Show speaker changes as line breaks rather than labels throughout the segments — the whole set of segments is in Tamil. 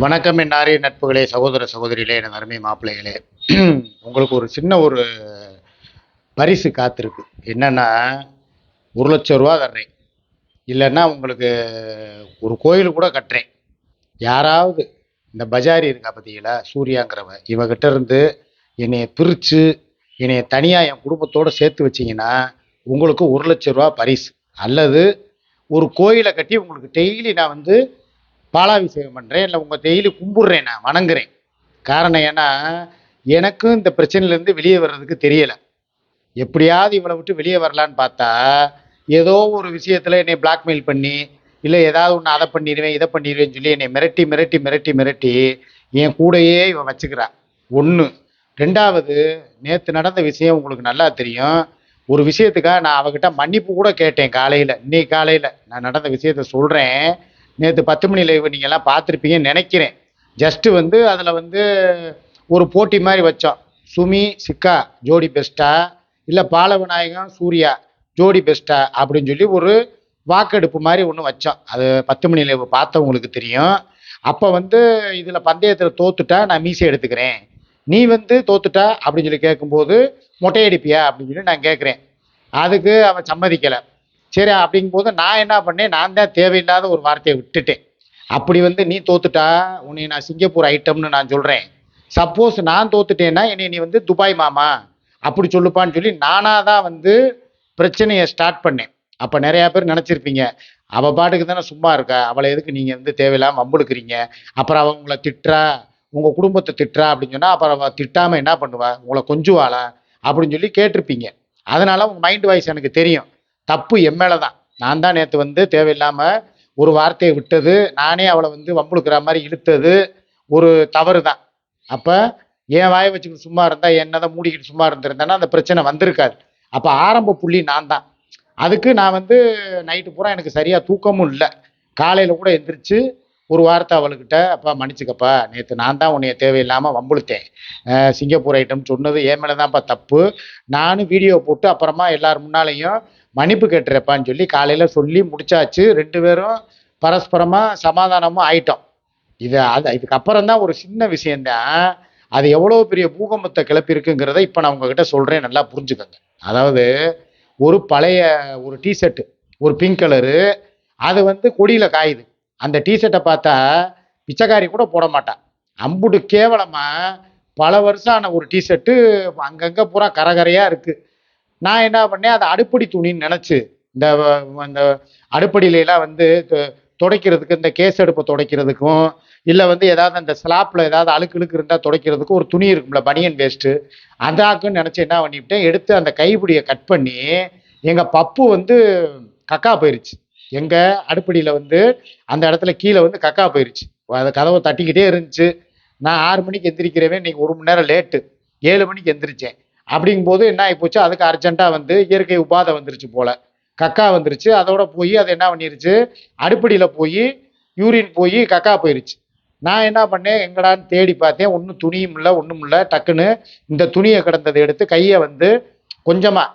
வணக்கம் என் ஆரிய நட்புகளே சகோதர சகோதரிகளே என் அருமை மாப்பிள்ளைகளே. உங்களுக்கு ஒரு சின்ன ஒரு பரிசு காத்திருக்கு. என்னென்னா ஒரு லட்சம் ரூபா தர்றேன். இல்லைன்னா உங்களுக்கு ஒரு கோயில் கூட கட்டுறேன். யாராவது இந்த பஜாரி இருக்கா பார்த்தீங்களா சூர்யாங்கிறவ இவகிட்ட இருந்து என்னைய பிரித்து என்னைய தனியாக என் குடும்பத்தோடு சேர்த்து வச்சிங்கன்னா உங்களுக்கு ஒரு லட்ச ரூபா பரிசு. அல்லது ஒரு கோயிலை கட்டி உங்களுக்கு டெய்லி நான் வந்து பாலாபிஷேகம் பண்ணுறேன் இல்லை உங்கள் டெய்லி கும்பிட்றேன் நான் வணங்குறேன். காரணம் ஏன்னா எனக்கும் இந்த பிரச்சனையிலேருந்து வெளியே வர்றதுக்கு தெரியலை. எப்படியாவது இவளை விட்டு வெளியே வரலான்னு பார்த்தா ஏதோ ஒரு விஷயத்தில் என்னை பிளாக்மெயில் பண்ணி இல்லை ஏதாவது ஒன்று அதை பண்ணிடுவேன் இதை பண்ணிடுவேன்னு சொல்லி என்னை மிரட்டி மிரட்டி மிரட்டி மிரட்டி என் கூடயே இவன் வச்சுக்கிறான் ஒன்று ரெண்டாவது நேற்று நடந்த விஷயம் உங்களுக்கு நல்லா தெரியும். ஒரு விஷயத்துக்காக நான் அவகிட்ட மன்னிப்பு கூட கேட்டேன் காலையில். இன்னைக்கு காலையில் நான் நடந்த விஷயத்த சொல்கிறேன் நேற்று பத்து மணி லைவ் நீங்கள்லாம் பார்த்துருப்பீங்கன்னு நினைக்கிறேன். ஜஸ்ட்டு வந்து அதில் வந்து ஒரு போட்டி மாதிரி வச்சோம். சுமி சிக்கா ஜோடி பெஸ்ட்டா இல்லை பாலவிநாயகம் சூர்யா ஜோடி பெஸ்ட்டா அப்படின்னு சொல்லி ஒரு வாக்கெடுப்பு மாதிரி ஒன்று வச்சோம். அது பத்து மணி லைவ் பார்த்தவங்களுக்கு தெரியும். அப்போ வந்து இதில் பந்தயத்தில் தோத்துட்டா நான் மீசை எடுத்துக்கிறேன். நீ வந்து தோத்துட்டா? அப்படின்னு சொல்லி கேட்கும்போது மொட்டையடிப்பியா அப்படின்னு சொல்லி நான் கேட்குறேன் அதுக்கு அவன் சம்மதிக்கலை. சரி அப்படிங்கும்போது நான் என்ன பண்ணேன்? நான் தான் தேவையில்லாத ஒரு வார்த்தையை விட்டுட்டேன். அப்படி வந்து நீ தோத்துட்டா உன்னை நான் சிங்கப்பூர் ஐட்டம்னு நான் சொல்கிறேன் சப்போஸ் நான் தோத்துட்டேன்னா என்னை நீ வந்து துபாய் மாமா அப்படி சொல்லுப்பான்னு சொல்லி நானாக தான் வந்து பிரச்சனையை ஸ்டார்ட் பண்ணேன். அப்போ நிறையா பேர் நினச்சிருப்பீங்க அவள் பாட்டுக்கு தானே சும்மா இருக்கா? அவளை எதுக்கு நீங்கள் வந்து தேவையில்லாமல் வம்புழுக்கிறீங்க? அப்புறம் அவன் உங்களை திட்டுறா? உங்கள் குடும்பத்தை திட்டுறா? அப்படின்னு சொன்னால் அப்புறம் அவள் திட்டாமல் என்ன பண்ணுவா? உங்களை கொஞ்சுவாளா? அப்படின்னு சொல்லி கேட்டிருப்பீங்க. அதனால் உங்கள் மைண்ட் வாய்ஸ் எனக்கு தெரியும். தப்பு என் மேலே தான் நான் தான் நேற்று வந்து தேவையில்லாமல் ஒரு வார்த்தையை விட்டது நானே அவளை வந்து வம்புழுக்கிற மாதிரி இழுத்தது ஒரு தவறு தான் அப்போ என் வாயை வச்சுக்கிட்டு சும்மா இருந்தால் என்னதான் மூடிக்கிட்டு சும்மா இருந்திருந்தேன்னா அந்த பிரச்சனை வந்திருக்காது. அப்போ ஆரம்ப புள்ளி நான் தான். அதுக்கு நான் வந்து நைட்டு பூரா எனக்கு சரியாக தூக்கமும் இல்லை. காலையில் கூட எந்திரிச்சு ஒரு வார்த்தை அவளுக்கிட்ட அப்பா மன்னிச்சுக்கப்பா நேற்று நான் தான் உன்னைய தேவையில்லாமல் வம்புழுத்தேன். சிங்கப்பூர் ஐட்டம் சொன்னது என் மேலே தான்ப்பா தப்பு. நானும் வீடியோ போட்டு அப்புறமா எல்லார் முன்னாலேயும் மன்னிப்பு கேட்டுறப்பான்னு சொல்லி காலையில் சொல்லி முடிச்சாச்சு. ரெண்டு பேரும் பரஸ்பரமாக சமாதானமும் ஆயிட்டோம். இது அது இதுக்கப்புறம் தான் ஒரு சின்ன விஷயந்தான் அது எவ்வளோ பெரிய பூகம்பத்தை கிளப்பியிருக்குங்கிறத இப்போ நான் உங்ககிட்ட சொல்கிறேன் நல்லா புரிஞ்சுக்கோங்க. அதாவது ஒரு பழைய ஒரு டிஷர்ட்டு ஒரு பிங்க் கலரு அது வந்து கொடியில் காயுது. அந்த டிஷர்ட்டை பார்த்தா பிச்சைக்காரி கூட போட மாட்டான் அம்புட்டு கேவலமாக பல வருஷம் ஆன ஒரு டிஷர்ட்டு அங்கங்கே பூரா கரகரையாக இருக்குது நான் என்ன பண்ணேன் அதை அடுப்படி துணின்னு நினச்சி இந்த வ- இந்த அடுப்படியிலலாம் வந்து துடைக்கிறதுக்கு இந்த கேஸ் அடுப்பை துடைக்கிறதுக்கும் இல்லை வந்து ஏதாவது அந்த ஸ்லாப்பில் ஏதாவது அழுக்கு இழுக்கு இருந்தால் துடைக்கிறதுக்கு ஒரு துணி இருக்கும்ல பனியன் வேஸ்ட்டு. அதாக்குன்னு நினச்சி என்ன பண்ணிவிட்டேன் எடுத்து அந்த கைப்பிடியை கட் பண்ணி எங்கள் பப்பு வந்து கக்கா போயிருச்சு. எங்கள் அடுப்படியில் வந்து அந்த இடத்துல கீழே வந்து கக்கா போயிருச்சு. அந்த கதவை தட்டிக்கிட்டே இருந்துச்சு. நான் ஆறு மணிக்கு எந்திரிக்கிறவே இன்னைக்கு ஒரு மணி நேரம் லேட்டு. ஏழு மணிக்கு எந்திரிச்சேன். அப்படிங்கும் போது என்ன ஆகிப்போச்சு அதுக்கு அர்ஜென்ட்டாக வந்து இயற்கை உபாதை வந்துருச்சு போல. கக்கா வந்துருச்சு. அதோட போய் அது என்ன பண்ணிருச்சு? அடுப்படியில் போய் யூரின் போய் கக்கா போயிருச்சு. நான் என்ன பண்ணேன்? எங்கடான்னு தேடி பார்த்தேன். ஒன்றும் துணியும் இல்லை ஒன்றும் இல்லை. டக்குன்னு இந்த துணியை கிடந்ததை எடுத்து கையை வந்து கொஞ்சமாக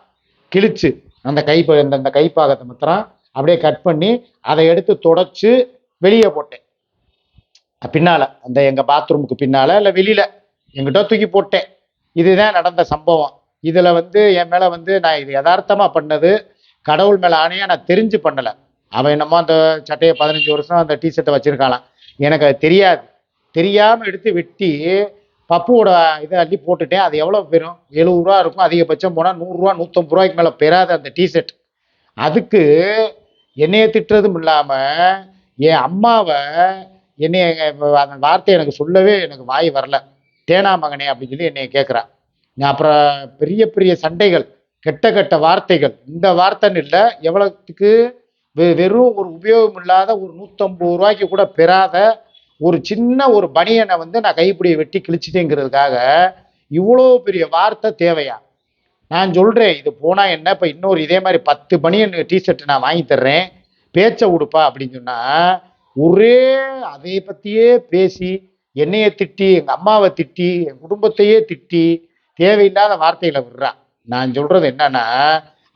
கிழிச்சு அந்த கை ப- இந்த கைப்பாகத்தை மாத்திரம் அப்படியே கட் பண்ணி அதை எடுத்து தொடச்சு வெளியே போட்டேன். பின்னால் அந்த எங்கள் பாத்ரூமுக்கு பின்னால் இல்லை வெளியில் எங்கிட்ட தூக்கி போட்டேன். இதுதான் நடந்த சம்பவம். இதில் வந்து என் மேலே வந்து நான் இது யதார்த்தமாக பண்ணது. கடவுள் மேலே ஆணையாக நான் தெரிஞ்சு பண்ணலை. அவன் என்னமோ அந்த சட்டையை பதினஞ்சு வருஷம் அந்த டிஷர்ட்டை வச்சுருக்காளாம். எனக்கு அது தெரியாது. தெரியாமல் எடுத்து வெட்டி பப்புவோட இதை அள்ளி போட்டுட்டேன். அது எவ்வளோ பெறும் எழுபது ரூபா இருக்கும். அதிகபட்சம் போனால் நூறுரூவா நூற்றம்பது ரூபாய்க்கு மேலே பெறாது அந்த டிஷர்ட் அதுக்கு என்னைய திட்டுறதும் இல்லாமல் என் அம்மாவை என்னைய அந்த வார்த்தை எனக்கு சொல்லவே எனக்கு வாய் வரல. தேனா மகனே அப்படின்னு சொல்லி என்னை கேட்குறா நான் அப்புறம் பெரிய பெரிய சண்டைகள் கெட்ட கெட்ட வார்த்தைகள் இந்த வார்த்தைன்னு இல்லை எவ்வளோத்துக்கு வெ வெறும் ஒரு உபயோகம் இல்லாத ஒரு நூற்றம்பது ரூபாய்க்கு கூட பெறாத ஒரு சின்ன ஒரு பனியனை வந்து நான் கைப்பிடியை வெட்டி கிழிச்சிட்டேங்கிறதுக்காக இவ்வளோ பெரிய வார்த்தை தேவையா? நான் சொல்கிறேன் இது போனால் என்ன? இப்போ இன்னொரு இதே மாதிரி பத்து பனியன் டிஷர்ட் நான் வாங்கி தர்றேன். பேச்சை உடுப்பா அப்படின்னு சொன்னால் ஒரே அதை பற்றியே பேசி என்னைய திட்டி எங்கள் அம்மாவை திட்டி என் குடும்பத்தையே திட்டி தேவையில்லாத வார்த்தைகளை விடுறான் நான் சொல்கிறது என்னன்னா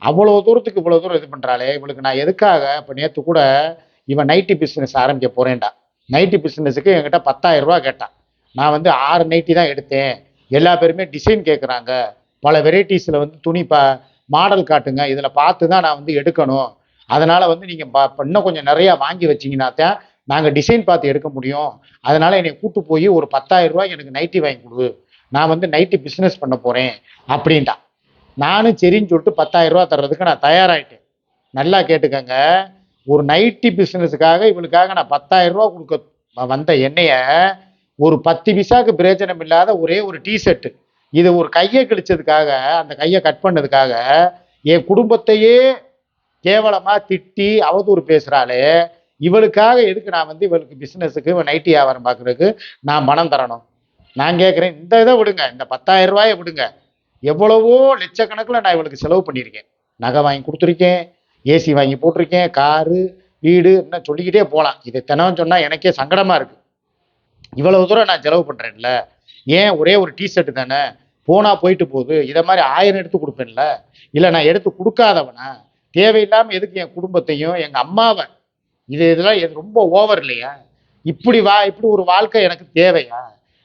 அவ்வளோ தூரத்துக்கு இவ்வளோ தூரம் இது பண்ணுறாளே இவளுக்கு நான் எதுக்காக இப்போ நேற்று கூட இவன் நைட்டி பிஸ்னஸ் ஆரம்பிக்க போகிறேன்டா நைட்டி பிஸ்னஸுக்கு என்கிட்ட பத்தாயிரம் ரூபா கேட்டான் நான் வந்து ஆறு நைட்டி தான் எடுத்தேன். எல்லா பேருமே டிசைன் கேட்குறாங்க பல வெரைட்டிஸில் வந்து துணி ப மாடல் காட்டுங்க. இதில் பார்த்து தான் நான் வந்து எடுக்கணும். அதனால் வந்து நீங்கள் ப இன்னும் கொஞ்சம் நிறையா வாங்கி வச்சிங்கன்னா தான் நாங்கள் டிசைன் பார்த்து எடுக்க முடியும். அதனால் என்னை கூட்டு போய் ஒரு பத்தாயிரம் ரூபாய் எனக்கு நைட்டி வாங்கி கொடு. நான் வந்து நைட்டி பிஸ்னஸ் பண்ண போகிறேன் அப்படின்ட்டான் நானும் சரின்னு சொல்லிட்டு பத்தாயிரம் ரூபா தர்றதுக்கு நான் தயாராகிட்டேன் நல்லா கேட்டுக்கங்க. ஒரு நைட்டி பிஸ்னஸுக்காக இவளுக்காக நான் பத்தாயிரம் ரூபா கொடுக்க வந்த எண்ணெயை ஒரு பத்து பிசாக்கு பிரயோஜனம் இல்லாத ஒரே ஒரு டிஷர்ட்டு. இது ஒரு கையை கிழிச்சதுக்காக அந்த கையை கட் பண்ணதுக்காக என் குடும்பத்தையே கேவலமாக திட்டி அவதூறு பேசுகிறாளே இவளுக்காக எதுக்கு நான் வந்து இவளுக்கு பிஸ்னஸுக்கு நைட்டி வியாபாரம் பார்க்குறதுக்கு நான் பணம் தரணும்? நான் கேட்குறேன் இந்த இதை விடுங்க இந்த பத்தாயிரம் ரூபாயை விடுங்க. எவ்வளவோ லட்சக்கணக்கில் நான் இவளுக்கு செலவு பண்ணியிருக்கேன். நகை வாங்கி கொடுத்துருக்கேன் ஏசி வாங்கி போட்டிருக்கேன் காரு வீடு என்ன சொல்லிக்கிட்டே போகலாம். இது தினம் சொன்னால் எனக்கே சங்கடமாக இருக்குது இவ்வளவு தூரம் நான் செலவு பண்ணுறேன்ல ஏன் ஒரே ஒரு டிஷர்ட்டு தானே? போனால் போயிட்டு போகுது. இதை மாதிரி ஆயிரம் எடுத்து கொடுப்பேன்ல. இல்லை நான் எடுத்து கொடுக்காதவனா? தேவையில்லாமல் எதுக்கு என் குடும்பத்தையும் எங்கள் அம்மாவை இது இதெல்லாம் எனக்கு ரொம்ப ஓவர் இல்லையா? இப்படி வா இப்படி ஒரு வாழ்க்கை எனக்கு தேவையா?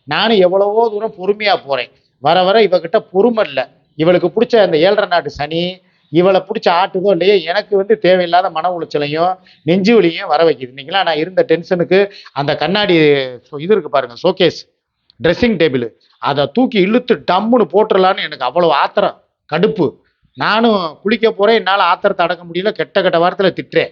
நானும் எவ்வளவோ தூரம் பொறுமையாக போகிறேன் வர வர இவகிட்ட பொறுமை இல்லை. இவளுக்கு பிடிச்ச அந்த ஏழரை நாட்டு சனி இவளை பிடிச்ச ஆட்டுதோ இல்லையோ எனக்கு வந்து தேவையில்லாத மன உளைச்சலையும் நெஞ்சு வலியும் வர வைக்குது. நீங்களா நான் இருந்த டென்ஷனுக்கு அந்த கண்ணாடி இது இருக்கு பாருங்க ஷோகேஸ் ட்ரெஸ்ஸிங் டேபிள் அதை தூக்கி இழுத்து டம்முன்னு போட்டுடலான்னு எனக்கு அவ்வளோ ஆத்திரம் கடுப்பு. நானும் குளிக்க போகிறேன் என்னால் ஆத்திரத்தை அடக்க முடியல கெட்ட கெட்ட வாரத்தில் திட்டுறேன்.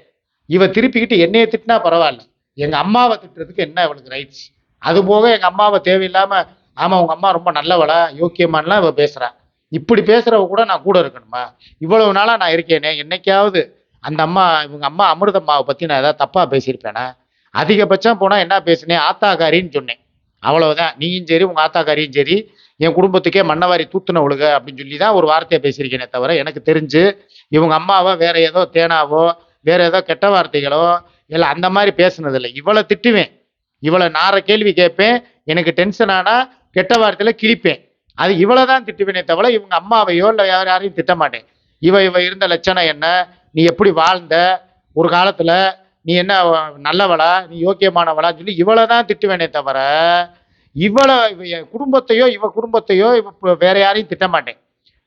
இவ திருப்பிக்கிட்டு என்னைய திட்டினா பரவாயில்ல. எங்கள் அம்மாவை திட்டுறதுக்கு என்ன இவளுக்கு ரைட்ஸ் அது போக எங்கள் அம்மாவை தேவையில்லாமல் ஆமாம் உங்கள் அம்மா ரொம்ப நல்லவளா யோக்கியமானலாம் இவ பேசுகிறா இப்படி பேசுகிறவ கூட நான் கூட இருக்கணுமா? இவ்வளவு நாளாக நான் இருக்கேனே என்னைக்காவது அந்த அம்மா இவங்க அம்மா அமிர்தம்மாவை பற்றி நான் ஏதாவது தப்பாக பேசியிருப்பேனா? அதிகபட்சம் போனால் என்ன பேசினேன் ஆத்தாக்காரின்னு சொன்னேன். அவ்வளவுதான். நீயும் சரி உங்கள் ஆத்தாக்காரியும் சரி என் குடும்பத்துக்கே மண்ணவாரி தூத்துன ஒழுக அப்படின்னு சொல்லி தான் ஒரு வார்த்தையை பேசியிருக்கேனே தவிர எனக்கு தெரிஞ்சு இவங்க அம்மாவை வேற ஏதோ தேனாவோ வேற ஏதோ கெட்ட வார்த்தைகளோ இல்லை அந்த மாதிரி பேசுனதில்லை. இவளை திட்டுவேன். இவளை நார கேள்வி கேட்பேன். எனக்கு டென்ஷன் ஆனால் கெட்ட வார்த்தையில் கிழிப்பேன். அது இவளை தான் திட்டுவேனே தவிர இவங்க அம்மாவையோ இல்லை யார் யாரையும் திட்ட மாட்டேன். இவ இவ இருந்த லட்சணம் என்ன? நீ எப்படி வாழ்ந்த? ஒரு காலத்தில் நீ என்ன நல்லவளா? நீ யோக்கியமானவளான்னு சொல்லி இவளை தான் திட்டுவேனே தவிர இவளை இவ என் குடும்பத்தையோ இவ குடும்பத்தையோ இவ வேற யாரையும் திட்ட மாட்டேன்.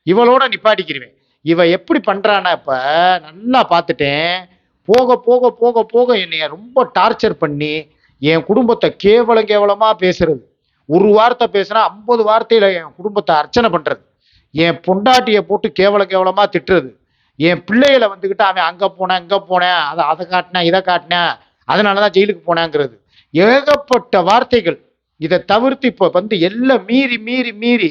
இவளோட நிப்பாட்டிக்கிருவேன். இவன் எப்படி பண்ணுறான்னா இப்போ நல்லா பார்த்துட்டேன். போக போக போக போக என்னைய ரொம்ப டார்ச்சர் பண்ணி என் குடும்பத்தை கேவலம் கேவலமாக பேசுறது. ஒரு வார்த்தை பேசுனா ஐம்பது வார்த்தையில் என் குடும்பத்தை அர்ச்சனை பண்ணுறது என் பொண்டாட்டியை போட்டு கேவல கேவலமாக திட்டுறது. என் பிள்ளைகளை வந்துக்கிட்டு அவன் அங்கே போனேன் இங்கே போனேன் அதை அதை காட்டினேன் இதை காட்டினேன் அதனாலதான் ஜெயிலுக்கு போனேங்கிறது. ஏகப்பட்ட வார்த்தைகள். இதை தவிர்த்து இப்போ வந்து எல்லாம் மீறி மீறி மீறி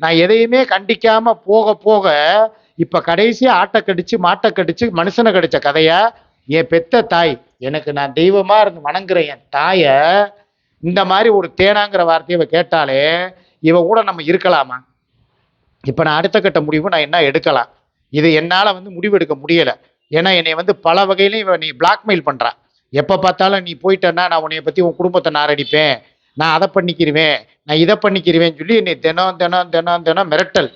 நான் எதையுமே கண்டிக்காமல் போக போக இப்ப கடைசியா ஆட்டை கடிச்சு மாட்டை கடிச்சு மனுஷனை கடிச்ச கதையை என் பெத்த தாய் எனக்கு நான் தெய்வமா இருந்து வணங்குற என் தாய இந்த மாதிரி ஒரு தேனாங்கிற வார்த்தையை இவ கேட்டாலே இவ கூட நம்ம இருக்கலாமா? இப்ப நான் அடுத்த கட்ட முடிவு நான் என்ன எடுக்கலாம்? இது என்னால வந்து முடிவெடுக்க முடியல. ஏன்னா என்னை வந்து பல வகையிலும் இவ நீ பிளாக்மெயில் பண்றா. எப்ப பார்த்தாலும் நீ போயிட்டேன்னா நான் உன்னைய பத்தி உன் குடும்பத்தை நாரடிப்பேன். நான் அதை பண்ணிக்கிருவேன். நான் இதை பண்ணிக்கிருவேன்னு சொல்லி என்னை தினம் தினம் தினம் தினம் மிரட்டல்.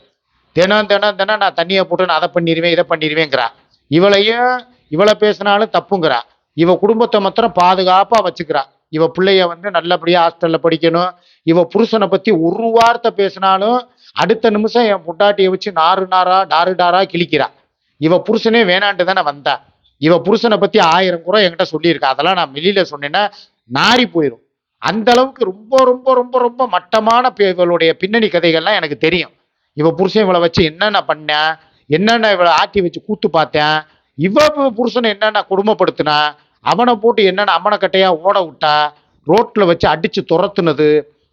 தினம் தினம் தினம் நான் தண்ணியை போட்டு நான் அதை பண்ணிடுவேன் இதை பண்ணிடுவேங்கிறா இவளையும் இவளை பேசினாலும் தப்புங்கிறா. இவ குடும்பத்தை மாத்திரம் பாதுகாப்பாக வச்சுக்கிறா. இவ பிள்ளைய வந்து நல்லபடியாக ஹாஸ்டலில் படிக்கணும். இவ புருஷனை பற்றி ஒரு வார்த்தை பேசினாலும் அடுத்த நிமிஷம் என் பொண்டாட்டியை வச்சு நாறு நாரா டாரு டாரா கிழிக்கிறா. இவ புருஷனே வேணான்ட்டு தானே வந்தா. இவ புருஷனை பற்றி ஆயிரம் குறை என்கிட்ட சொல்லியிருக்கா. அதெல்லாம் நான் வெளியில் சொன்னேன்னா நாறி போயிடும் அந்த அளவுக்கு ரொம்ப ரொம்ப ரொம்ப ரொம்ப மட்டமான பே- இவளுடைய பின்னணி கதைகள்லாம் எனக்கு தெரியும். இவ புருஷன் இவளை வச்சு என்னென்ன பண்ணேன் என்னென்ன இவளை ஆட்டி வச்சு கூத்து பார்த்தேன்? இவ புருஷனை என்னென்ன கொடுமைப்படுத்தினா? அவனை போட்டு என்னென்ன அம்மனக்கட்டையா ஓட விட்டா? ரோட்டில் வச்சு அடிச்சு துரத்துனது.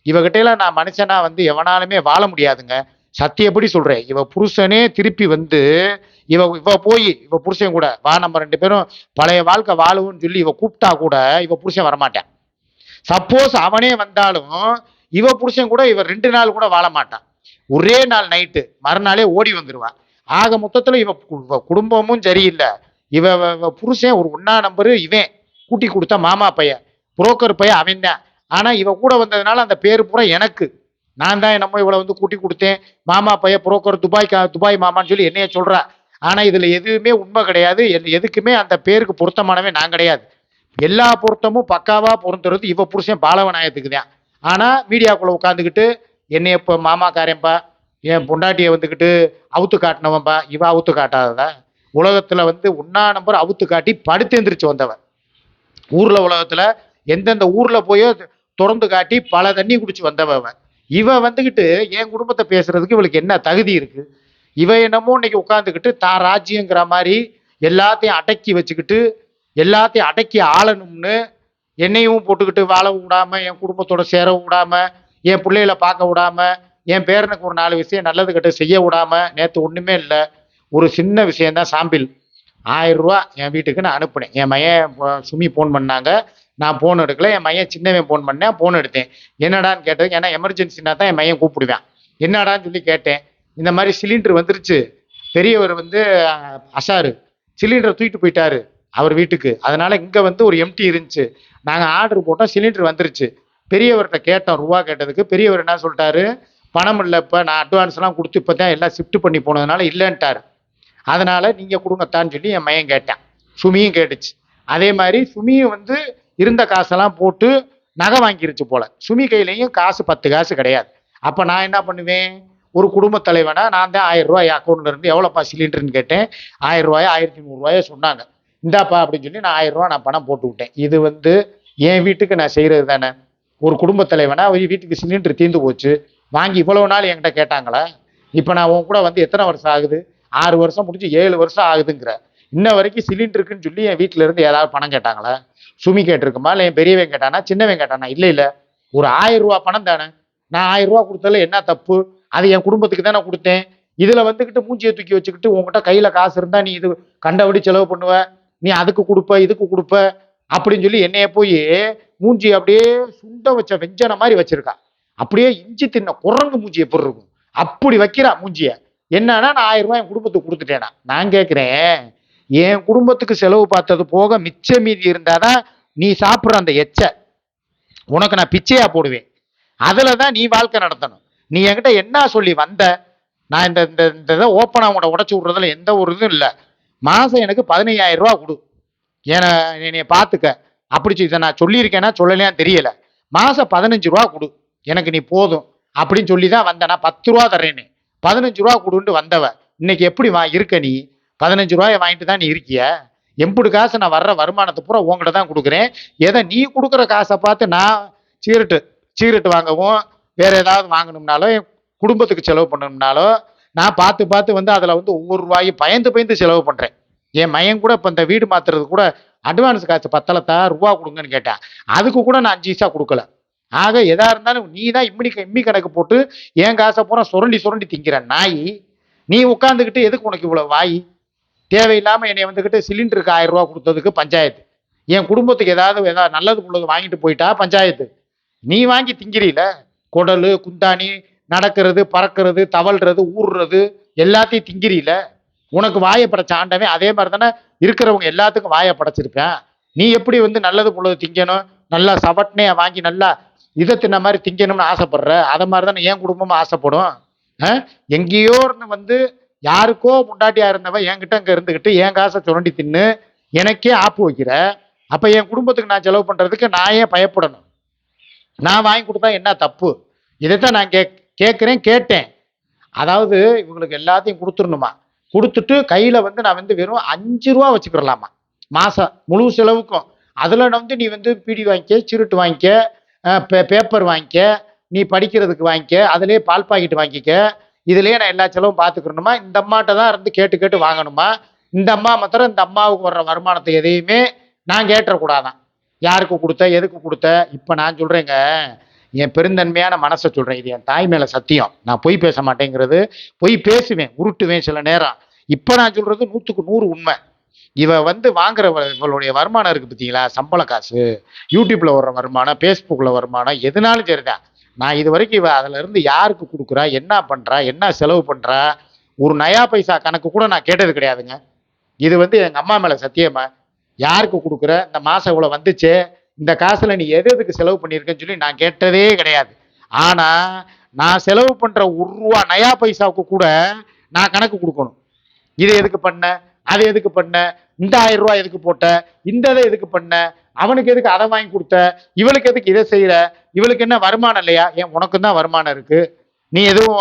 இவகிட்டையெல்லாம் நான் மனுஷனா வந்து எவனாலுமே வாழ முடியாதுங்க. சத்தியப்படி சொல்றேன். இவ புருஷனே திருப்பி வந்து இவ இவ போய் இவ புருஷன் கூட வா நம்ம ரெண்டு பேரும் பழைய வாழ்க்கை வாழுவோம்னு சொல்லி இவ கூப்பிட்டா கூட இவ புருஷன் வரமாட்டான். சப்போஸ் அவனே வந்தாலும் இவ புருஷன் கூட இவ ரெண்டு நாள் கூட வாழ மாட்டான். ஒரே நாள் நைட்டு மறுநாளே ஓடி வந்துருவா. ஆக மொத்தத்தில் இவ குடும்பமும் சரியில்லை. இவ புருஷன் ஒரு ஒன்னா நம்பரு இவன். கூட்டி கொடுத்த மாமா பையன் புரோக்கர் பையன் அவன் தான். ஆனால் இவ கூட வந்ததுனால அந்த பேர் பூரா எனக்கு. நான் தான் நம்ம இவளை வந்து கூட்டி கொடுத்தேன். மாமா பையன் புரோக்கர் துபாய் கா- துபாய் மாமான்னு சொல்லி என்னைய சொல்கிறா ஆனால் இதில் எதுவுமே உண்மை கிடையாது. எதுக்குமே அந்த பேருக்கு பொருத்தமானவே நான் கிடையாது. எல்லா பொருத்தமும் பக்காவாக பொருந்துறது இவ புருஷன் பாலவநாயகத்துக்கு தான். ஆனால் மீடியாக்குள்ளே உட்காந்துக்கிட்டு என்னை இப்போ மாமா காரேன்பா என் பொண்டாட்டியை வந்துக்கிட்டு அவுத்து காட்டினவன்பா இவ அவுத்து காட்டாததா உலகத்தில் வந்து உண்ணா நம்பர் அவுத்து காட்டி படுத்து எந்திரிச்சு வந்தவன். ஊரில் உலகத்தில் எந்தெந்த ஊரில் போய் திறந்து காட்டி பல தண்ணி குடிச்சு வந்தவன் இவன் இவ என் குடும்பத்தை பேசுறதுக்கு இவளுக்கு என்ன தகுதி இருக்கு? இவ என்னமோ இன்னைக்கு உட்காந்துக்கிட்டு தான் ராஜ்யங்கிற மாதிரி எல்லாத்தையும் அடக்கி வச்சுக்கிட்டு எல்லாத்தையும் அடக்கி ஆளணும்னு என்னையும் போட்டுக்கிட்டு வாழ விடாம என் குடும்பத்தோட சேர விடாம என் பிள்ளைகளை பார்க்க விடாம என் பேரனுக்கு ஒரு நாலு விஷயம் நல்லது கெட்ட செய்ய விடாம நேற்று ஒன்றுமே இல்லை. ஒரு சின்ன விஷயந்தான் சாம்பிள். ஆயிரம் ரூபா என் வீட்டுக்கு நான் அனுப்புனேன். என் மையன் சுமி ஃபோன் பண்ணாங்க. நான் ஃபோன் எடுக்கல. என் மையன் சின்னவன் ஃபோன் பண்ணேன். ஃபோன் எடுத்தேன். என்னடான்னு கேட்டது ஏன்னா எமர்ஜென்சினா தான் என் மையன் கூப்பிடுவேன். என்னடான்னு சொல்லி கேட்டேன். இந்த மாதிரி சிலிண்டர் வந்துருச்சு. பெரியவர் வந்து அசாரு சிலிண்டரை தூக்கிட்டு போயிட்டாரு. அவர் வீட்டுக்கு. அதனால இங்கே வந்து ஒரு எம்டி இருந்துச்சு. நாங்கள் ஆர்டர் போட்டோம். சிலிண்டர் வந்துருச்சு. பெரியவர்கிட்ட கேட்டோம் ரூபா கேட்டதுக்கு. பெரியவர் என்ன சொல்லிட்டாரு? பணம் இல்லை இப்போ நான் அட்வான்ஸ்லாம் கொடுத்து இப்போ தான் எல்லாம் ஷிஃப்ட் பண்ணி போனதுனால இல்லைன்ட்டாரு. அதனால் நீங்கள் கொடுங்கத்தான்னு சொல்லி என் மையன் கேட்டேன். சுமியும் கேட்டுச்சு. அதே மாதிரி சுமியும் வந்து இருந்த காசெல்லாம் போட்டு நகை வாங்கிருச்சு போல. சுமி கையிலையும் காசு பத்து காசு கிடையாது. அப்போ நான் என்ன பண்ணுவேன்? ஒரு குடும்ப தலைவனா நான் தான் ஆயிரம் ரூபாய் அக்கௌண்ட்ல இருந்து எவ்வளோப்பா சிலிண்டர்னு கேட்டேன். ஆயிரம் ரூபாய் ஆயிரத்தி நூறுரூவாயோ சொன்னாங்க. இந்தாப்பா அப்படின்னு சொல்லி நான் ஆயிரம் ரூபா நான் பணம் போட்டு விட்டேன். இது வந்து என் வீட்டுக்கு நான் செய்கிறது தானே? ஒரு குடும்ப தலைவனா வீட்டுக்கு சிலிண்டர் தீர்ந்து போச்சு. வாங்கி இவ்வளவு நாள் என்கிட்ட கேட்டாங்களா? இப்போ நான் உன் கூட வந்து எத்தனை வருஷம் ஆகுது? ஆறு வருஷம் முடிஞ்சு ஏழு வருஷம் ஆகுதுங்கிற. இன்ன வரைக்கும் சிலிண்டருக்குன்னு சொல்லி என் வீட்டில இருந்து ஏதாவது பணம் கேட்டாங்களா? சுமி கேட்டிருக்குமா? இல்லை என் பெரியவன் கேட்டானா? சின்னவன் கேட்டானா? இல்லை இல்லை. ஒரு ஆயிரம் ரூபா பணம் தானே. நான் ஆயிரம் ரூபா கொடுத்ததுல என்ன தப்பு? அது என் குடும்பத்துக்கு தானே கொடுத்தேன். இதில் வந்துக்கிட்டு மூஞ்சியை தூக்கி வச்சுக்கிட்டு உங்ககிட்ட கையில் காசு இருந்தால் நீ இது கண்டபடி செலவு பண்ணுவ. நீ அதுக்கு கொடுப்ப இதுக்கு கொடுப்ப. அப்படின்னு சொல்லி என்னைய போய் மூஞ்சி அப்படியே சுண்ட வச்ச வெஞ்சன மாதிரி வச்சிருக்கா. அப்படியே இஞ்சி தின்ன குரங்கு மூஞ்சி எப்படி இருக்கும் அப்படி வைக்கிறா மூஞ்சிய. என்னன்னா நான் ஆயிரம் ரூபாய் என் குடும்பத்துக்கு கொடுத்துட்டேனா. நான் கேட்கிறேன் என் குடும்பத்துக்கு செலவு பார்த்தது போக மிச்ச மீதி இருந்தாதான் நீ சாப்பிட்ற அந்த எச்ச. உனக்கு நான் பிச்சையா போடுவேன். அதுல தான் நீ வாழ்க்கை நடத்தணும். நீ என்கிட்ட என்ன சொல்லி வந்த? நான் இந்த இந்த இந்த இதை ஓப்பனாக உங்களை உடச்சி விட்றதுல எந்த ஒரு இதுவும் இல்லை. மாதம் எனக்கு பதினையாயிரம் ரூபா கொடு. ஏன்னா என்னைய பார்த்துக்க அப்படி இதை நான் சொல்லியிருக்கேன்னா சொல்லலையான்னு தெரியல. மாதம் பதினஞ்சு ரூபா கொடு. எனக்கு நீ போதும். அப்படின்னு சொல்லி தான் வந்தேன். நான் பத்து ரூபா தர்றேன்னு. பதினஞ்சு ரூபா கொடுன்ட்டு வந்தவ இன்னைக்கு எப்படி வா இருக்க நீ? பதினஞ்சு ரூபாயை வாங்கிட்டு தான் நீ இருக்கிய? எம்புடு காசு நான் வர்ற வருமானத்தை பூரா உங்கள்கிட்ட தான் கொடுக்குறேன். எதை நீ கொடுக்குற காசை பார்த்து நான் சீரட்டு சீரட்டு வாங்கவும் வேற ஏதாவது வாங்கணும்னாலும் என் குடும்பத்துக்கு செலவு பண்ணணும்னாலும் நான் பார்த்து பார்த்து வந்து அதில் வந்து ஒவ்வொரு ரூபாயும் பயந்து பயந்து செலவு பண்ணுறேன் என் மையன் கூட இப்போ இந்த வீடு மாத்துறது கூட அட்வான்ஸ் காசு பத்தலத்தா ரூபா கொடுங்கன்னு கேட்டேன் அதுக்கு கூட நான் அஞ்சு பைசா கொடுக்கல. ஆக எதா இருந்தாலும் நீ தான் இம்மி இம்மி கணக்கு போட்டு என் காசை பூரா சுரண்டி சுரண்டி திங்கிற நாய் நீ உட்காந்துக்கிட்டு எதுக்கு உனக்கு இவ்வளோ வாய்? தேவையில்லாமல் என்னை வந்துக்கிட்டு சிலிண்டருக்கு ஆயிரம் ரூபா கொடுத்ததுக்கு பஞ்சாயத்து. என் குடும்பத்துக்கு ஏதாவது ஏதாவது நல்லது உள்ளது வாங்கிட்டு போயிட்டா பஞ்சாயத்து. நீ வாங்கி திங்கிறீல? குடலு குந்தாணி நடக்கிறது பறக்கிறது தவழ்றது ஊறுறது எல்லாத்தையும் திங்கிறீல? உனக்கு வாயை படைச்ச ஆண்டவன் அதே மாதிரி தானே இருக்கிறவங்க எல்லாத்துக்கும் வாயை படைச்சிருப்பேன். நீ எப்படி வந்து நல்லது பொழுது திங்கணும்? நல்லா சவட்னையா வாங்கி நல்லா இதை தின்ன மாதிரி திங்கணும்னு ஆசைப்படுற? அதை மாதிரி தானே என் குடும்பமும் ஆசைப்படும். ஆ? எங்கேயோ இருந்து வந்து யாருக்கோ முண்டாட்டியா இருந்தவன் என்கிட்ட அங்கே இருந்துக்கிட்டு என் காசை சுரண்டி தின்னு எனக்கே ஆப்பு வைக்கிற. அப்ப என் குடும்பத்துக்கு நான் செலவு பண்றதுக்கு நான் ஏன் பயப்படணும்? நான் வாங்கி கொடுத்தா என்ன தப்பு? இதைத்தான் நான் கேக் கேட்குறேன் கேட்டேன். அதாவது இவங்களுக்கு எல்லாத்தையும் கொடுத்துடணுமா? கொடுத்துட்டு கையில் வந்து நான் வந்து வெறும் அஞ்சு ரூபா வச்சுக்கிறலாமா? மாதம் முழு செலவுக்கும். அதில் வந்து நீ வந்து பீடி வாங்கிக்க சிருட்டு வாங்கிக்க பே பேப்பர் வாங்கிக்க நீ படிக்கிறதுக்கு வாங்கிக்க அதிலே பால் பாக்கெட் வாங்கிக்க. இதுலயே நான் எல்லா செலவும் பார்த்துக்கிறணுமா இந்த அம்மாட்ட தான் இருந்து கேட்டு கேட்டு வாங்கணுமா? இந்த அம்மா மாத்திரம் இந்த அம்மாவுக்கு வர்ற வருமானத்தை எதையுமே நான் கேட்டுறக்கூடாதான் யாருக்கு கொடுத்த எதுக்கு கொடுத்த? இப்போ நான் சொல்கிறேங்க என் பெருந்தன்மையான மனசை சொல்கிறேன் இது என் தாய் மேலே சத்தியம். நான் பொய் பேச மாட்டேங்கிறது. பொய் பேசுவேன் உருட்டுவேன் சில நேரம். இப்போ நான் சொல்கிறது நூற்றுக்கு நூறு உண்மை. இவ வந்து வாங்குற இவளுடைய வருமானம் இருக்குது பார்த்தீங்களா சம்பள காசு யூடியூப்பில் வர்ற வருமானம் ஃபேஸ்புக்கில் வருமானம் எதுனாலும் சரிதான் நான் இது வரைக்கும் இவ அதிலிருந்து யாருக்கு கொடுக்குறா என்ன பண்ணுறா என்ன செலவு பண்ணுறா ஒரு நயா பைசா கணக்கு கூட நான் கேட்டது கிடையாதுங்க. இது வந்து எங்கள் அம்மா மேலே சத்தியமா? யாருக்கு கொடுக்குற? இந்த மாதம் இவ்வளோ வந்துச்சு இந்த காசில் நீ எது எதுக்கு செலவு பண்ணியிருக்கேன்னு சொல்லி நான் கேட்டதே கிடையாது. ஆனால் நான் செலவு பண்ணுற ஒரு ரூபா நயா பைசாவுக்கு கூட நான் கணக்கு கொடுக்கணும். இது எதுக்கு பண்ண? அதை எதுக்கு பண்ண? இந்த ஆயிரம் ரூபாய் எதுக்கு போட்ட? இந்த இதை எதுக்கு பண்ண? அவனுக்கு எதுக்கு அதை வாங்கி கொடுத்த? இவளுக்கு எதுக்கு இதை செய்யற? இவளுக்கு என்ன வருமானம் இல்லையா? ஏன் உனக்கும் தான் வருமானம் இருக்கு. நீ எதுவும்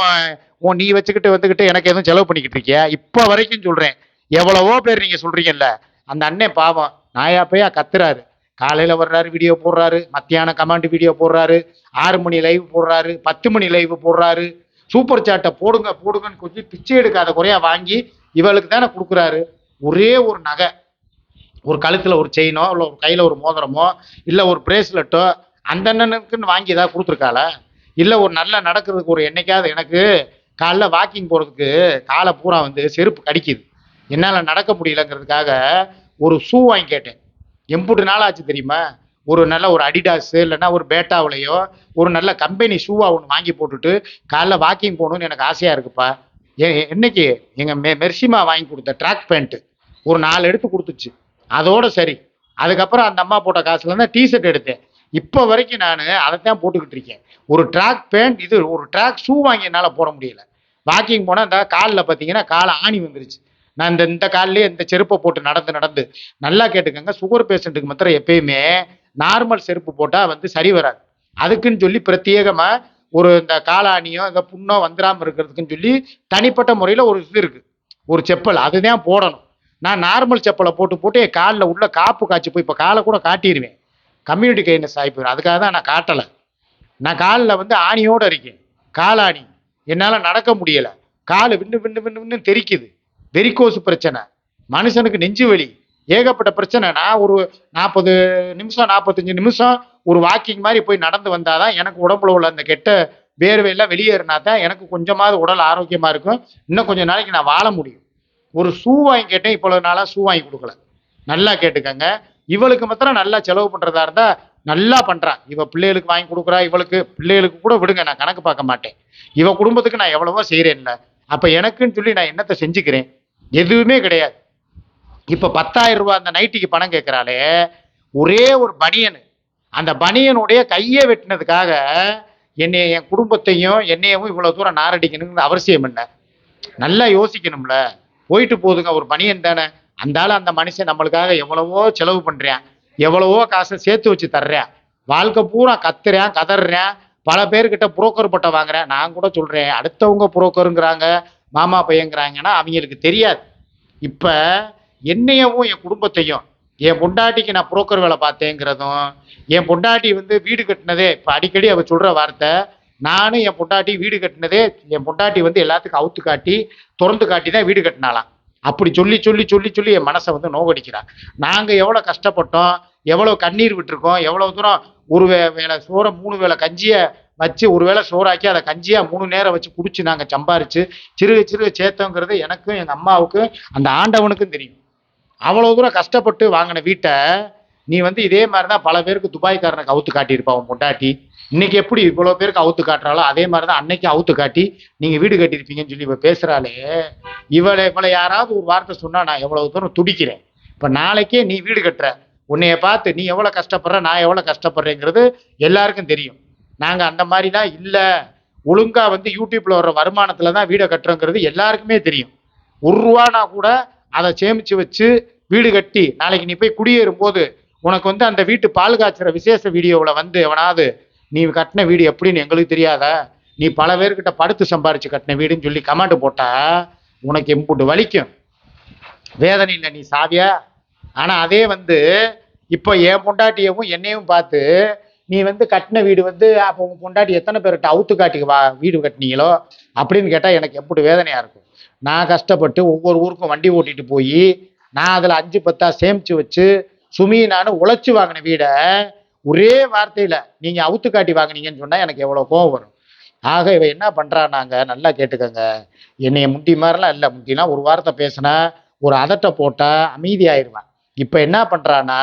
உன் நீ வச்சுக்கிட்டு வந்துக்கிட்டு எனக்கு எதுவும் செலவு பண்ணிக்கிட்டு இருக்கியா? இப்போ வரைக்கும் சொல்றேன். எவ்வளவோ பேர் நீங்க சொல்றீங்கல்ல. அந்த அண்ணன் பாவம். நாயா பையா கத்துறாரு. காலையில வர்றாரு வீடியோ போடுறாரு. மத்தியானம் கமாண்ட் வீடியோ போடுறாரு. ஆறு மணி லைவ் போடுறாரு. பத்து மணி லைவ் போடுறாரு. சூப்பர் சாட்டை போடுங்க போடுங்கன்னு கொஞ்சம் பிச்சை எடுக்காத குறையா வாங்கி இவளுக்கு தானே கொடுக்குறாரு. ஒரே ஒரு நகை. ஒரு கழுத்தில் ஒரு செயினோ இல்லை ஒரு கையில் ஒரு மோதிரமோ இல்லை ஒரு பிரேஸ்லெட்டோ அந்த அண்ணனுக்குன்னு வாங்கி ஏதாவது கொடுத்துருக்காள? இல்லை ஒரு நல்ல நடக்கிறதுக்கு ஒரு என்னைக்காவது எனக்கு காலைல வாக்கிங் போகிறதுக்கு காலை பூரா வந்து செருப்பு கடிக்குது. என்னால் நடக்க முடியலங்கிறதுக்காக ஒரு ஷூ வாங்கி கேட்டேன். எம்புட்டு நாள் ஆச்சு தெரியுமா? ஒரு நல்ல ஒரு அடிடாஸ் இல்லைன்னா ஒரு பேட்டாவிலையோ ஒரு நல்ல கம்பெனி ஷூவாக ஒன்று வாங்கி போட்டுட்டு காலைல வாக்கிங் போகணும்னு எனக்கு ஆசையாக இருக்குப்பா. ஏ என்னைக்கு? எங்கள் மெ மெர்சிமா வாங்கி கொடுத்த ட்ராக் பேண்ட்டு ஒரு நாலு எடுத்து கொடுத்துச்சு. அதோட சரி. அதுக்கப்புறம் அந்த அம்மா போட்ட காசுல தான் டிஷர்ட் எடுத்தேன். இப்போ வரைக்கும் நான் அதைத்தான் போட்டுக்கிட்டு இருக்கேன். ஒரு ட்ராக் பேண்ட் இது ஒரு ட்ராக் ஷூ வாங்கி என்னால் போட முடியல. வாக்கிங் போனால் இந்த காலில் பார்த்தீங்கன்னா காலை ஆணி வந்துருச்சு. நான் இந்த இந்த காலிலே இந்த செருப்பை போட்டு நடந்து நடந்து நல்லா கேட்டுக்கோங்க. சுகர் பேஷண்ட்டுக்கு மாத்திரம் எப்பயுமே நார்மல் செருப்பு போட்டால் வந்து சரி வராது. அதுக்குன்னு சொல்லி பிரத்யேகமாக ஒரு இந்த காலாணியோ இந்த புண்ணோ வந்துடாமல் இருக்கிறதுக்குன்னு சொல்லி தனிப்பட்ட முறையில் ஒரு இது இருக்குது ஒரு செப்பல். அதுதான் போடணும். நான் நார்மல் செப்பலை போட்டு போட்டு என் காலில் உள்ள காப்பு காய்ச்சி போய் இப்போ காலை கூட காட்டிடுவேன் கம்யூனிட்டி கைண்ட்னஸ் ஆகி போயிடும் அதுக்காக தான் நான் காட்டலை. நான் காலில் வந்து ஆணியோடு இருக்கேன். காலாணி. என்னால் நடக்க முடியலை. கால் விண்ணு விண்ணு விண்ணு விண்ணு தெரிக்குது. வெறிக்கோசு பிரச்சனை. மனுஷனுக்கு நெஞ்சு வலி. ஏகப்பட்ட பிரச்சனை. நான் ஒரு நாற்பது நிமிஷம் நாற்பத்தஞ்சு நிமிஷம் ஒரு வாக்கிங் மாதிரி போய் நடந்து வந்தாதான் எனக்கு உடம்புல உள்ள அந்த கெட்ட வேர்வையெல்லாம் வெளியேறினா தான் எனக்கு கொஞ்சமாவது உடல் ஆரோக்கியமாக இருக்கும். இன்னும் கொஞ்சம் நாளைக்கு நான் வாழ முடியும். ஒரு ஷூ வாங்கி கேட்டேன் இவ்வளவு நாளாக ஷூ வாங்கி கொடுக்கல. நல்லா கேட்டுக்கங்க. இவளுக்கு மாத்திரம் நல்லா செலவு பண்ணுறதா இருந்தால் நல்லா பண்ணுறான் இவ பிள்ளைகளுக்கு வாங்கி கொடுக்குறா இவளுக்கு பிள்ளைகளுக்கு கூட விடுங்க நான் கணக்கு பார்க்க மாட்டேன். இவ குடும்பத்துக்கு நான் எவ்வளவோ செய்கிறேன்ல அப்போ எனக்குன்னு சொல்லி நான் என்னத்தை செஞ்சுக்கிறேன்? எதுவுமே கிடையாது. இப்போ பத்தாயிரம் ரூபாய் அந்த நைட்டிக்கு பணம் கேட்குறாளே ஒரே ஒரு பனியன். அந்த பனியனுடைய கையை வெட்டினதுக்காக என்னை என் குடும்பத்தையும் என்னையவும் இவ்வளோ தூரம் நாரடிக்கணுங்கிற அவசியம் என்ன? நல்லா யோசிக்கணும்ல. போயிட்டு போதுங்க ஒரு பனியன் தானே. அந்த ஆள் அந்த மனுஷன் நம்மளுக்காக எவ்வளவோ செலவு பண்ணுறேன் எவ்வளவோ காசை சேர்த்து வச்சு தர்றேன். வாழ்க்கை பூரா கத்துறேன் கதறேன் பல பேர்கிட்ட புரோக்கர் பட்டை வாங்குறேன். நான் கூட சொல்கிறேன் அடுத்தவங்க புரோக்கருங்கிறாங்க மாமா பையங்கிறாங்கன்னா அவங்களுக்கு தெரியாது. இப்போ என்னையவும் என் குடும்பத்தையும் என் பொண்டாட்டிக்கு நான் புரோக்கர் வேலை பார்த்தேங்கிறதும் என் பொண்டாட்டி வந்து வீடு கட்டினதே இப்போ அடிக்கடி அவள் சொல்கிற வார்த்தை நானும் என் பொண்டாட்டி வீடு கட்டினதே என் பொண்டாட்டி வந்து எல்லாத்துக்கும் அவுத்து காட்டி திறந்து காட்டி தான் வீடு கட்டினாலாம் அப்படி சொல்லி சொல்லி சொல்லி சொல்லி என் மனசை வந்து நோகடிக்கிறா. நாங்கள் எவ்வளோ கஷ்டப்பட்டோம் எவ்வளோ கண்ணீர் விட்டுருக்கோம் எவ்வளோ தூரம் ஒரு வே வேலை சோறை மூணு வேளை கஞ்சியை வச்சு ஒரு வேளை சோறாக்கி அதை கஞ்சியாக மூணு நேரம் வச்சு குடிச்சு நாங்கள் சம்பாரிச்சு சிறுக சிறுக சேர்த்தோங்கிறது எனக்கும் எங்கள் அம்மாவுக்கும் அந்த ஆண்டவனுக்கும் தெரியும். அவ்வளோ தூரம் கஷ்டப்பட்டு வாங்கின வீட்டை நீ வந்து இதே மாதிரி தான் பல பேருக்கு துபாய்க்காரனுக்கு அவுத்து காட்டியிருப்பா உன் பொண்டாட்டி. இன்னைக்கு எப்படி இவ்வளோ பேருக்கு அவுத்து காட்டுறாளோ அதே மாதிரி தான் அன்னைக்கு அவுத்து காட்டி நீங்கள் வீடு கட்டியிருப்பீங்கன்னு சொல்லி இப்போ பேசுகிறாளே இவளை இவளை யாராவது ஒரு வார்த்தை சொன்னால் நான் எவ்வளோ தூரம் துடிக்கிறேன். இப்போ நாளைக்கே நீ வீடு கட்டுற. உன்னைய பார்த்து நீ எவ்வளோ கஷ்டப்படுற நான் எவ்வளோ கஷ்டப்படுறேங்கிறது எல்லாருக்கும் தெரியும். நாங்கள் அந்த மாதிரிலாம் இல்லை. ஒழுங்காக வந்து யூடியூப்பில் வர்ற வருமானத்தில் தான் வீடை கட்டுறோங்கிறது எல்லாருக்குமே தெரியும். ஒரு ரூபானா கூட அதை சேமித்து வச்சு வீடு கட்டி நாளைக்கு நீ போய் குடியேறும் போது உனக்கு வந்து அந்த வீட்டு பால் காய்ச்சுற விசேஷ வீடியோவில் வந்து எவனாவது நீ கட்டின வீடு எப்படின்னு எங்களுக்கு தெரியாத. நீ பல பேர்கிட்ட படுத்து சம்பாரிச்சு கட்டின வீடுன்னு சொல்லி கமெண்ட் போட்டா உனக்கு எம்புட்டு வலிக்கும். வேதனையில் நீ சாவியா? ஆனால் அதே வந்து இப்போ என் பொண்டாட்டியவும் என்னையும் பார்த்து நீ வந்து கட்டின வீடு வந்து அப்போ உன் பொண்டாட்டி எத்தனை பேர்கிட்ட அவுத்து காட்டிக்கு வா வீடு கட்டினீங்களோ? அப்படின்னு கேட்டால் எனக்கு எப்படி வேதனையாக இருக்கும். நான் கஷ்டப்பட்டு ஒவ்வொரு ஊருக்கும் வண்டி ஓட்டிட்டு போய் நான் அதில் அஞ்சு பத்தா சேமிச்சு வச்சு சுமி நான் உழைச்சி வாங்கின வீடை ஒரே வார்த்தையில் நீங்கள் அவுத்து காட்டி வாங்குனீங்கன்னு சொன்னால் எனக்கு எவ்வளோ கோவம் வரும். ஆக இவ என்ன பண்ணுறான்னாங்க நல்லா கேட்டுக்கோங்க. என்னைய முட்டி மாதிரிலாம் இல்லை முட்டிலாம் ஒரு வார்த்தை பேசினா ஒரு அதட்டை போட்டால் அமைதியாயிருவேன். இப்போ என்ன பண்ணுறான்னா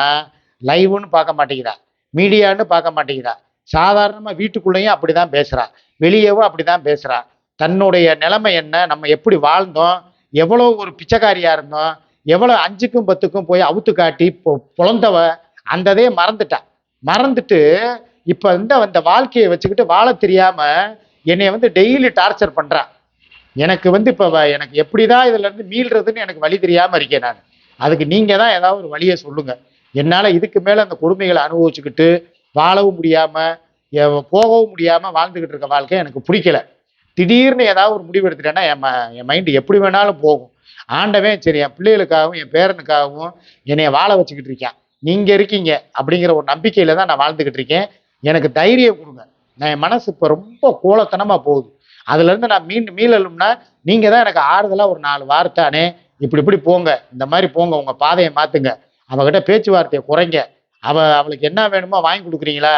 லைவுன்னு பார்க்க மாட்டேங்கிறா மீடியான்னு பார்க்க மாட்டேங்கிறா. சாதாரணமாக வீட்டுக்குள்ளேயும் அப்படி தான் பேசுகிறா வெளியேவும் அப்படி தான் பேசுகிறா தன்னுடைய நிலைமை என்ன? நம்ம எப்படி வாழ்ந்தோம்? எவ்வளோ ஒரு பிச்சைக்காரியாக இருந்தோம்? எவ்வளோ அஞ்சுக்கும் பத்துக்கும் போய் அவுத்து காட்டி பொ- பொழந்தவ அந்ததே மறந்துட்டா. மறந்துட்டு இப்போ இந்த அந்த வாழ்க்கையை வச்சுக்கிட்டு வாழ தெரியாமல் என்னை வந்து டெய்லி டார்ச்சர் பண்றா. எனக்கு வந்து இப்போ எனக்கு எப்படி தான் இதுலேருந்து மீள்றதுன்னு எனக்கு வழி தெரியாமல் இருக்கேன் நான். அதுக்கு நீங்கள் தான் ஏதாவது ஒரு வழியை சொல்லுங்கள் என்னால் இதுக்கு மேலே அந்த கொடுமைகளை அனுபவிச்சுக்கிட்டு வாழவும் முடியாமல் போகவும் முடியாமல் வாழ்ந்துக்கிட்டு இருக்க வாழ்க்கை எனக்கு பிடிக்கல. திடீர்னு ஏதாவது ஒரு முடிவு எடுத்துட்டேன்னா என் என் மைண்டு எப்படி வேணாலும் போகும். ஆண்டவன் சரி என் பிள்ளைகளுக்காகவும் என் பேரனுக்காகவும் என்னைய வாழ வச்சுக்கிட்டு இருக்கேன். நீங்கள் இருக்கீங்க அப்படிங்கிற ஒரு நம்பிக்கையில் தான் நான் வாழ்ந்துக்கிட்டு இருக்கேன். எனக்கு தைரியம் கொடுங்க. நான் என் மனசு இப்போ ரொம்ப கோலத்தனமாக போகுது. அதுலேருந்து நான் மீண்டு மீளலும்னா நீங்கள் தான் எனக்கு ஆறுதலாக ஒரு நாலு வார்த்தானே இப்படி இப்படி போங்க. இந்த மாதிரி போங்க. உங்கள் பாதையை மாற்றுங்க அவகிட்ட பேச்சுவார்த்தையை குறைங்க. அவ அவளுக்கு என்ன வேணுமோ வாங்கி கொடுக்குறீங்களா?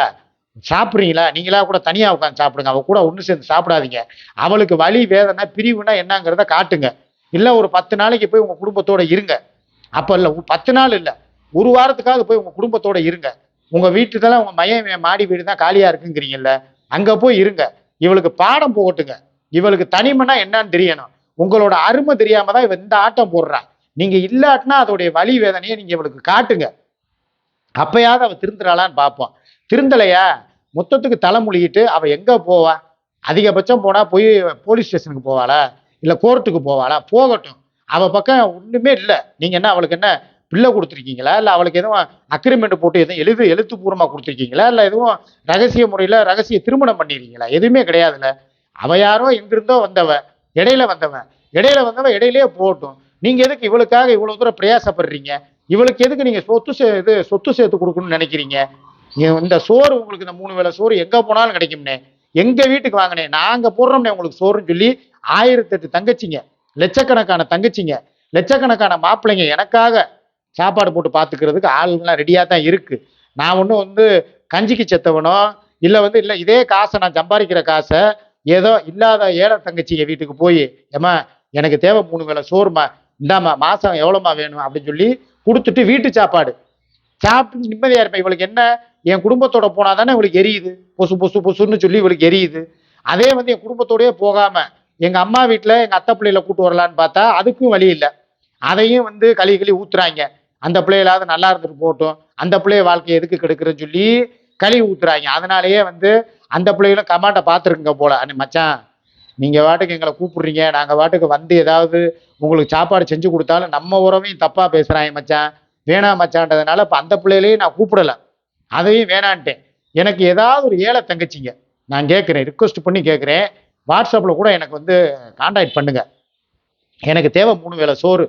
சாப்பிட்றீங்களா? நீங்களா கூட தனியாக உட்காந்து சாப்பிடுங்க. அவள் கூட ஒன்று சேர்ந்து சாப்பிடாதீங்க. அவளுக்கு வலி வேதனை பிரிவுனா என்னங்கிறத காட்டுங்க. இல்லை ஒரு பத்து நாளைக்கு போய் உங்கள் குடும்பத்தோடு இருங்க. அப்போ இல்லை பத்து நாள் இல்லை. ஒரு வாரத்துக்காவது போய் உங்கள் குடும்பத்தோடு இருங்க. உங்கள் வீட்டுக்கெல்லாம் உங்கள் மையம் மாடி வீடு தான் காலியாக இருக்குங்கிறீங்கல்ல அங்கே போய் இருங்க. இவளுக்கு பாடம் போகட்டுங்க. இவளுக்கு தனிமைனா என்னன்னு தெரியணும். உங்களோட அருமை தெரியாம தான் இவ இந்த ஆட்டம் போடுறா. நீங்கள் இல்லாட்டினா அதோடைய வலி வேதனையை நீங்கள் இவளுக்கு காட்டுங்க. அப்பயாவது அவள் திருந்துறாளான்னு பார்ப்போம். திருந்தலையா? மொத்தத்துக்கு தலை முழுகிட்டு எங்கே போவா? அதிகபட்சம் போனால் போய் போலீஸ் ஸ்டேஷனுக்கு போவாளா? இல்லை கோர்ட்டுக்கு போவாளா? போகட்டும். அவள் பக்கம் ஒன்றுமே இல்லை. நீங்கள் என்ன அவளுக்கு என்ன பிள்ளை கொடுத்துருக்கீங்களா? இல்லை அவளுக்கு எதுவும் அக்ரிமெண்ட் போட்டு எதுவும் எழுது எழுத்துப்பூர்வமாக கொடுத்துருக்கீங்களா? இல்லை எதுவும் ரகசிய முறையில் ரகசிய திருமணம் பண்ணிருக்கீங்களா? எதுவுமே கிடையாதுல்ல. அவள் யாரோ எங்கிருந்தோ வந்தவ இடையில வந்தவன் இடையில வந்தவன் இடையிலே போகட்டும். நீங்கள் எதுக்கு இவளுக்காக இவ்வளோ தூரம் பிரயாசப்படுறீங்க? இவளுக்கு எதுக்கு நீங்கள் சொத்து சே இது சொத்து சேர்த்து கொடுக்கணும்னு நினைக்கிறீங்க? இந்த சோறு உங்களுக்கு இந்த மூணு வேளை சோறு எங்க போனாலும் கிடைக்கும்னே. எங்க வீட்டுக்கு வாங்கினே. நாங்க போடுறோம்னே உங்களுக்கு சோறுன்னு சொல்லி ஆயிரத்தெட்டு தங்கச்சிங்க. லட்சக்கணக்கான தங்கச்சிங்க. லட்சக்கணக்கான மாப்பிள்ளைங்க எனக்காக சாப்பாடு போட்டு பார்த்துக்கிறதுக்கு ஆளுங்கெல்லாம் ரெடியாக தான் இருக்கு. நான் ஒன்றும் வந்து கஞ்சிக்கு செத்தவனோ இல்லை வந்து இல்லை இதே காசை நான் சம்பாதிக்கிற காசை ஏதோ இல்லாத ஏழை தங்கச்சிங்க வீட்டுக்கு போய் ஏம்மா எனக்கு தேவை மூணு வேளை சோறுமா இந்தாம்மா மாதம் எவ்வளோமா வேணும் அப்படின்னு சொல்லி கொடுத்துட்டு வீட்டு சாப்பாடு. சாப்பிட்டு நிம்மதியாக இருப்பேன். இவளுக்கு என்ன? என் குடும்பத்தோட போனால் தானே இவளுக்கு எரியுது? பொசு பொசு பொசுன்னு சொல்லி இவளுக்கு எரியுது. அதே வந்து என் குடும்பத்தோடயே போகாமல் எங்கள் அம்மா வீட்டில் எங்கள் அத்தை பிள்ளையில கூட்டு வரலான்னு பார்த்தா அதுக்கும் வழி இல்லை. அதையும் வந்து களி களி ஊத்துறாங்க. அந்த பிள்ளைகளாவது நல்லா இருந்துட்டு போகட்டும். அந்த பிள்ளைய வாழ்க்கையை எதுக்கு கெடுக்கிறேன்னு சொல்லி களி ஊத்துறாங்க. அதனாலேயே வந்து அந்த பிள்ளைகளும் கமாண்டை பார்த்துருக்குங்க போல. அண்ணே மச்சான் நீங்கள் வாட்டுக்கு எங்களை கூப்பிடுறீங்க. நாங்கள் வாட்டுக்கு வந்து ஏதாவது உங்களுக்கு சாப்பாடு செஞ்சு கொடுத்தாலும் நம்ம உறவையும் தப்பாக பேசுகிறாங்க மச்சான். வேணாம் மச்சான்றதுனால இப்போ அந்த பிள்ளையிலையும் நான் கூப்பிடல. அதையும் வேணான்ட்டேன். எனக்கு ஏதாவது ஒரு ஏழை தங்கச்சிங்க நான் கேட்குறேன் ரிக்வஸ்ட் பண்ணி கேட்குறேன். வாட்ஸ்அப்பில் கூட எனக்கு வந்து காண்டாக்ட் பண்ணுங்க. எனக்கு தேவை மூணு வேளை சோறு.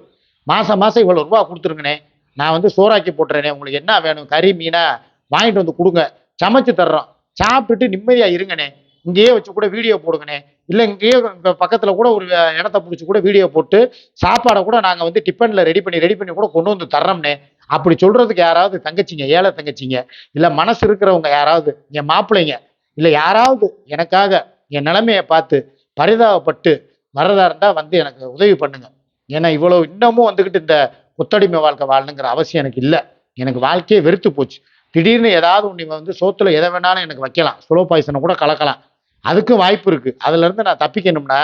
மாதம் மாதம் இவ்வளோ ரூபா கொடுத்துருங்கண்ணே. நான் வந்து சோறாக்கி போட்டுறேனே உங்களுக்கு என்ன வேணும்? கறி மீனா வாங்கிட்டு வந்து கொடுங்க. சமைச்சு தர்றோம். சாப்பிட்டுட்டு நிம்மதியாக இருங்கண்ணே. இங்கேயே வச்சு கூட வீடியோ போடுங்கண்ணே. இல்லை இங்கேயே பக்கத்தில் கூட ஒரு இடத்த பிடிச்சி கூட வீடியோ போட்டு சாப்பாடை கூட நாங்கள் வந்து டிஃபனில் ரெடி பண்ணி ரெடி பண்ணி கூட கொண்டு வந்து தர்றோம்னே அப்படி சொல்கிறதுக்கு யாராவது தங்கச்சிங்க ஏழை தங்கச்சிங்க இல்லை மனசு இருக்கிறவங்க யாராவது என் மாப்பிள்ளைங்க இல்லை யாராவது எனக்காக என் நிலைமையை பார்த்து பரிதாபப்பட்டு வர்றதா இருந்தால் வந்து எனக்கு உதவி பண்ணுங்க. ஏன்னா இவ்வளோ இன்னமும் வந்துக்கிட்டு இந்த ஒத்தடிமை வாழ்க்கை வாழணுங்கிற அவசியம் எனக்கு இல்லை. எனக்கு வாழ்க்கையே வெறுத்து போச்சு. திடீர்னு ஏதாவது ஒன்று வந்து சோத்துல எதை வேணாலும் எனக்கு வைக்கலாம். ஸ்லோ பாய்சனை கூட கலக்கலாம். அதுக்கும் வாய்ப்பு இருக்கு. அதுல இருந்து நான் தப்பிக்கணும்னா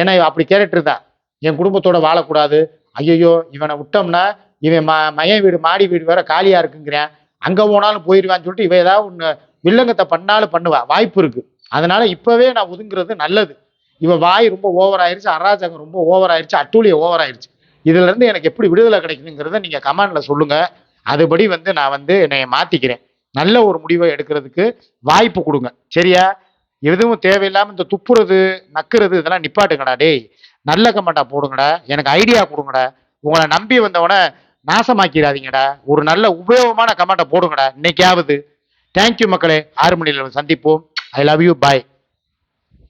ஏன்னா அப்படி கேரக்டர் தான். என் குடும்பத்தோட வாழக்கூடாது. ஐயோ இவனை விட்டோம்னா இவன் ம மைய வீடு மாடி வீடு வேற காலியாக இருக்குங்கிறேன் அங்கே போனாலும் போயிடுவான்னு சொல்லிட்டு இவன் ஏதாவது ஒன்று வில்லங்கத்தை பண்ணாலும் பண்ணுவா. வாய்ப்பு இருக்குது அதனால் இப்போவே நான் ஒதுங்குறது நல்லது. இவன் வாய் ரொம்ப ஓவர் ஆயிடுச்சு அராஜகம் ரொம்ப ஓவர் ஆயிடுச்சு அட்டூழியம் ஓவர் ஆயிடுச்சு இதுலேருந்து எனக்கு எப்படி விடுதலை கிடைக்குதுங்கிறத நீங்கள் கமெண்ட்ல சொல்லுங்கள் அதுபடி வந்து நான் வந்து என்னை மாற்றிக்கிறேன் நல்ல ஒரு முடிவை எடுக்கிறதுக்கு வாய்ப்பு கொடுங்க. சரியா? எதுவும் தேவையில்லாமல் இந்த துப்புறது நக்குறது இதெல்லாம் நிப்பாட்டுங்கடா டேய். நல்ல கமெண்டா போடுங்கடா. எனக்கு ஐடியா கொடுங்கடா. உங்களை நம்பி வந்தவனை நாசமாக்கிடாதீங்கடா. ஒரு நல்ல உபயோகமான கமெண்டை போடுங்கடா. இன்னைக்காவது. தேங்க்யூ மக்களே. ஆறு மணியில் சந்திப்போம். I love you bye